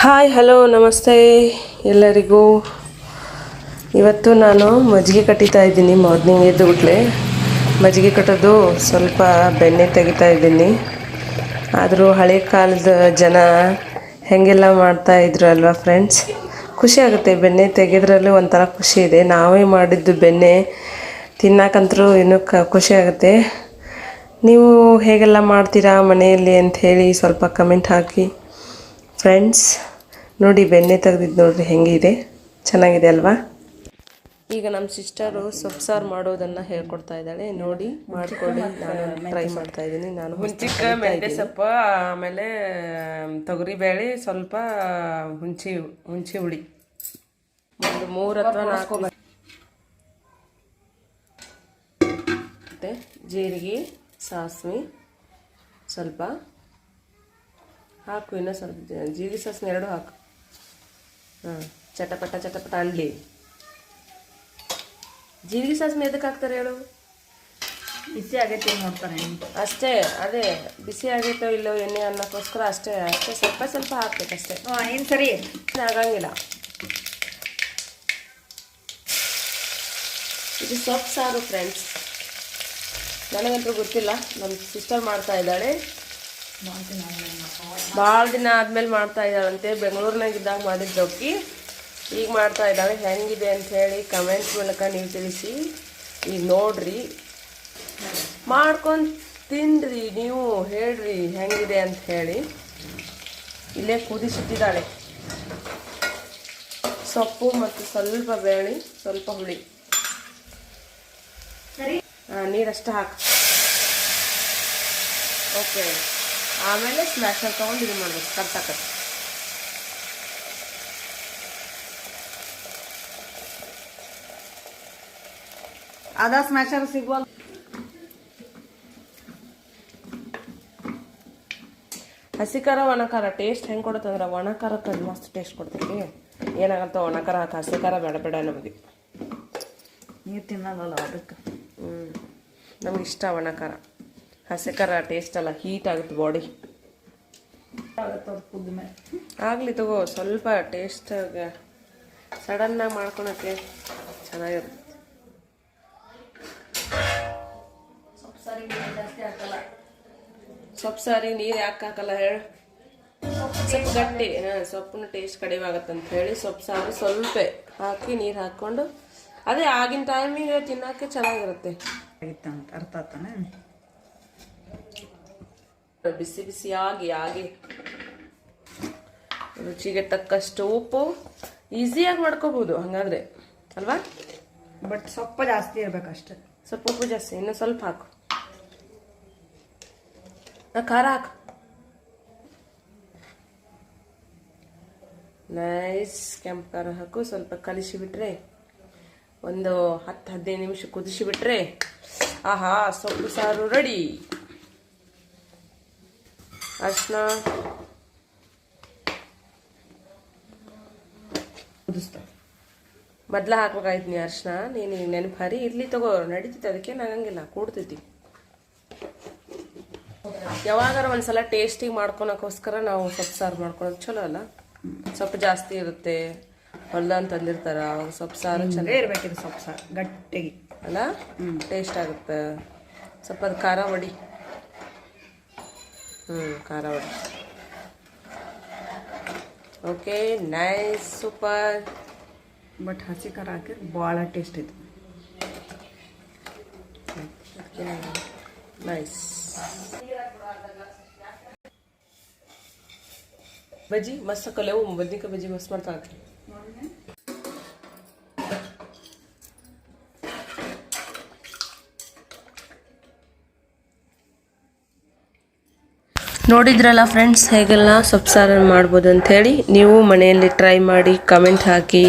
Hi hello ನಮಸ್ತೆ ಎಲ್ಲರಿಗೂ. ಇವತ್ತು ನಾನು ಮಜ್ಜಿಗೆ ಕಟ್ಟಿತಾ ಇದ್ದೀನಿ ಮಾರ್ನಿಂಗ್ ಎದ್ದು ಬಿಟ್ಲೆ ಮಜ್ಜಿಗೆ ಕಟ್ಟೋದು ಸ್ವಲ್ಪ ಬೆಣ್ಣೆ ತೆಗಿತಾ ಇದ್ದೀನಿ. ಆದರೂ ಹಳೆ ಕಾಲದ ಜನ ಹೆಂಗೆಲ್ಲ ಮಾಡ್ತಾ ಇದ್ರು ಅಲ್ವಾ ಫ್ರೆಂಡ್ಸ್ ಖುಷಿ ಆಗುತ್ತೆ, ಬೆಣ್ಣೆ ತೆಗೆದ್ರಲ್ಲೂ ಒಂಥರ ಖುಷಿ ಇದೆ. ನಾವೇ ಮಾಡಿದ್ದು ಬೆಣ್ಣೆ ತಿನ್ನಕ್ಕಂತರೂ ಇನ್ನೂ ಕ ಖುಷಿ ಆಗುತ್ತೆ. ನೀವು ಹೇಗೆಲ್ಲ ಮಾಡ್ತೀರಾ ಮನೆಯಲ್ಲಿ ಅಂತ ಹೇಳಿ ಸ್ವಲ್ಪ ಕಮೆಂಟ್ ಹಾಕಿ. ಫ್ರೆಂಡ್ಸ್ ನೋಡಿ ಬೆಣ್ಣೆ ತೆಗೆದಿದ್ದು ನೋಡ್ರಿ ಹೆಂಗಿದೆ? ಚೆನ್ನಾಗಿದೆ ಅಲ್ವಾ? ಈಗ ನಮ್ಮ ಸಿಸ್ಟರು ಸೊಪ್ಪು ಸಾರು ಮಾಡೋದನ್ನು ಹೇಳ್ಕೊಡ್ತಾ ಇದ್ದಾಳೆ. ನೋಡಿ ಮಾಡಿಕೊಡಿ ನಾನು ಟ್ರೈ ಮಾಡ್ತಾ ಇದ್ದೀನಿ. ನಾನು ಹುಂಚಿಕ್ಕ ಮೆಂತ್ಯ ಸೊಪ್ಪು ಆಮೇಲೆ ತೊಗರಿಬೇಳೆ ಸ್ವಲ್ಪ ಹುಂಚಿ ಹುಂಚಿ ಹುಳಿ. ಒಂದು ಮೂರು ಅಥವಾ ನಾಲ್ಕು ಮತ್ತು ಜೀರಿಗೆ ಸಾಸಿವೆ ಸ್ವಲ್ಪ ಹಾಕು ಇನ್ನೂ ಸ್ವಲ್ಪ ಜೀರಿಗೆ ಸಾಸಿವೆ ಎರಡು ಹಾಕು. ಹಾಂ ಚಟಪಟ ಚಟಪಟ ಅಂಡ್ಲಿ. ಜೀರಿಗೆ ಸಾಸ್ನ ಎದಕ್ಕೆ ಹಾಕ್ತಾರೆ ಹೇಳು? ಬಿಸಿ ಆಗೈತೆ ನೋಡ್ತಾರೆ ಅಷ್ಟೇ ಅದೇ ಬಿಸಿ ಆಗೈತೋ ಇಲ್ಲೋ ಎಣ್ಣೆ ಅನ್ನೋಕ್ಕೋಸ್ಕರ ಅಷ್ಟೇ ಅಷ್ಟೇ ಸ್ವಲ್ಪ ಸ್ವಲ್ಪ ಹಾಕ್ಬೇಕು ಅಷ್ಟೇ ಹಾಂ ಏನು ಸರಿ? ಆಗಂಗಿಲ್ಲ. ಇದು ಸೊಪ್ಪು ಸಾರು ಫ್ರೆಂಡ್ಸ್ ನನಗಂತೂ ಗೊತ್ತಿಲ್ಲ ನಮ್ಮ ಸಿಸ್ಟರ್ ಮಾಡ್ತಾ ಇದ್ದಾಳೆ. ಭಾಳ ದಿನ ಆದ್ಮೇಲೆ ಮಾಡ್ತಾ ಇದ್ದಾಳಂತೆ. ಬೆಂಗಳೂರಿನಾಗ ಇದ್ದಾಗ ಮಾಡಿದ ಜೊಕ್ಕಿ ಈಗ ಮಾಡ್ತಾ ಇದ್ದಾಳೆ. ಹೆಂಗಿದೆ ಅಂತ ಹೇಳಿ ಕಮೆಂಟ್ಸ್ ಮೂಲಕ ನೀವು ತಿಳಿಸಿ. ಈಗ ನೋಡ್ರಿ. ಮಾಡ್ಕೊಂಡು ತಿನ್ರಿ, ನೀವು ಹೇಳ್ರಿ ಹೆಂಗಿದೆ ಅಂತ ಹೇಳಿ. ಇಲ್ಲೇ ಕುದಿಸುತ್ತಿದ್ದಾಳೆ ಸೊಪ್ಪು ಮತ್ತು ಸ್ವಲ್ಪ ಬೇಳೆ, ಸ್ವಲ್ಪ ಹುಳಿ. ನೀರಷ್ಟು ಹಾಕಿ. ಓಕೆ ಆಮೇಲೆ ಸ್ಮ್ಯಾಶರ್ ತೊಗೊಂಡು ಇದು ಮಾಡ್ಬೇಕು ಕಟ್ ಕಟ್ ಅದ ಸ್ಮ್ಯಾಶರ್ ಸಿಗುವ ಹಸಿ ಖಾರ ಒಣ ಖಾರ ಟೇಸ್ಟ್ ಹೆಂಗೆ ಕೊಡುತ್ತಂದ್ರೆ ಒಣ ಖಾರಕ್ಕೆ ಅದು ಮಸ್ತ್ ಟೇಸ್ಟ್ ಕೊಡ್ತೈತಿ ಏನಾಗಂತ ಒಣ ಖಾರ ಹಾಕಿ ಹಸಿ ಖಾರ ಬೇಡ ಬೇಡ ನಮಗೆ. ನೀರು ತಿನ್ನಲ್ಲ ಅದಕ್ಕೆ. ಹ್ಞೂ ನಮ್ಗೆ ಇಷ್ಟ ಒಣ ಖಾರ ಹಸಿ ಖಾರ ಟೇಸ್ಟ್ ಅಲ್ಲ ಹೀಟ್ ಆಗುತ್ತೆ ಬಾಡಿ ಆಗ್ಲಿ ತಗೋ ಸ್ವಲ್ಪ ಟೇಸ್ಟ್ ಸಡನ್ನಾಗಿ ಮಾಡ್ಕೊಳಕ್ಕೆ ಚೆನ್ನಾಗಿರುತ್ತೆ. ಸೊಪ್ಪು ಸಾರಿ ನೀರು ಯಾಕೆ ಹಾಕಲ್ಲ ಹೇಳು? ಸ್ವಲ್ಪ ಗಟ್ಟಿ ಹಾಂ ಸೊಪ್ಪಿನ ಟೇಸ್ಟ್ ಕಡಿಮೆ ಆಗತ್ತೆ ಅಂತ ಹೇಳಿ ಸೊಪ್ಪು ಸಾರು ಸ್ವಲ್ಪ ಹಾಕಿ ನೀರು ಹಾಕ್ಕೊಂಡು ಅದೇ ಆಗಿನ ಟೈಮಿಗೆ ತಿನ್ನೋಕ್ಕೆ ಚೆನ್ನಾಗಿರುತ್ತೆ. ಅರ್ಥ ಆತಾನೆ? ಬಿಸಿ ಬಿಸಿಯಾಗಿ ಆಗಿ. ರುಚಿಗೆ ತಕ್ಕಷ್ಟು ಉಪ್ಪು. ಈಸಿಯಾಗಿ ಮಾಡ್ಕೋಬಹುದು ಹಂಗಾದ್ರೆ. ಅಲ್ವಾ? ಬಟ್ ಸೊಪ್ಪ ಜಾಸ್ತಿ ಇರ್ಬೇಕಷ್ಟೆ ಸ್ವಲ್ಪ ಉಪ್ಪು ಜಾಸ್ತಿ. ಇನ್ನು ಸ್ವಲ್ಪ ಹಾಕು. ಖಾರ ಹಾಕು. ನೈಸ್ ಕೆಂಪು ಖಾರ ಹಾಕು. ಸ್ವಲ್ಪ ಕಲಿಸಿ ಬಿಟ್ರೆ ಒಂದು ಹತ್ತು ಹದಿನೈದು ನಿಮಿಷ ಕುದಿಸಿ ಬಿಟ್ರೆ ಆಹಾ ಸೊಪ್ಪು ಸಾರು ರೆಡಿ. ಅರ್ಶಿನ ಕುದಿಸ್ತಾ ಮೊದ್ಲ ಹಾಕ್ಬೇಕಾಯ್ತು ನೀ ಅರ್ಶಿನ ನೀನು ನೆನಪು ಹರಿ. ಇರ್ಲಿ ತಗೋ. ನಡೀತೈತಿ ಅದಕ್ಕೆ ಆಗಂಗಿಲ್ಲ ಕೂಡ್ತೈತಿ ಯಾವಾಗಾರ ಒಂದ್ಸಲ ಟೇಸ್ಟಿಗೆ ಮಾಡ್ಕೊಳಕ್ಕೋಸ್ಕರ ನಾವು ಸೊಪ್ಪು ಸಾರು ಮಾಡ್ಕೊಳಕ್ ಚಲೋ ಅಲ್ಲ? ಸೊಪ್ಪು ಜಾಸ್ತಿ ಇರುತ್ತೆ. ಹೊಲ್ದಾನ್ ತಂದಿರ್ತಾರ ಸೊಪ್ಪು ಸಾರು ಇರ್ಬೇಕಿದೆ ಇರ್ಬೇಕಿದು ಸೊಪ್ಪು ಸಾರು. ಗಟ್ಟಿಗೆ. ಅಲ್ಲ? ಟೇಸ್ಟ್ ಆಗುತ್ತೆ. ಸ್ವಲ್ಪ ಅದು ಖಾರ ಹೊಡಿ. ಹ್ಞೂ ಖಾರ ಹೊಡಿ ಓಕೆ ನೈಸ್ ಸೂಪರ್ ಬಟ್ ಹಸಿ ಖಾರ ಹಾಕಿದ್ರೆ ಭಾಳ ಟೇಸ್ಟ್ ಐತೆ ನೈಸ್ ಬಜ್ಜಿ ಮಸ್ತ್ ಕಲೆವು ಬದ್ನಿಕಾಯಿ ಬಜ್ಜಿ ಮಸ್ತ್ ಮಾಡ್ತಾಳೆ ನೋಡಿದ್ರಲ್ಲ ಫ್ರೆಂಡ್ಸ್ ಹೇಗೆಲ್ಲ ಸೊಪ್ಪು ಸಾರನ್ನು ಮಾಡ್ಬೋದು ಅಂಥೇಳಿ ನೀವು ಮನೆಯಲ್ಲಿ ಟ್ರೈ ಮಾಡಿ ಕಮೆಂಟ್ ಹಾಕಿ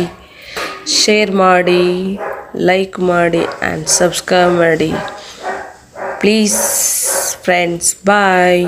ಶೇರ್ ಮಾಡಿ ಲೈಕ್ ಮಾಡಿ ಆ್ಯಂಡ್ ಸಬ್ಸ್ಕ್ರೈಬ್ ಮಾಡಿ. Please friends bye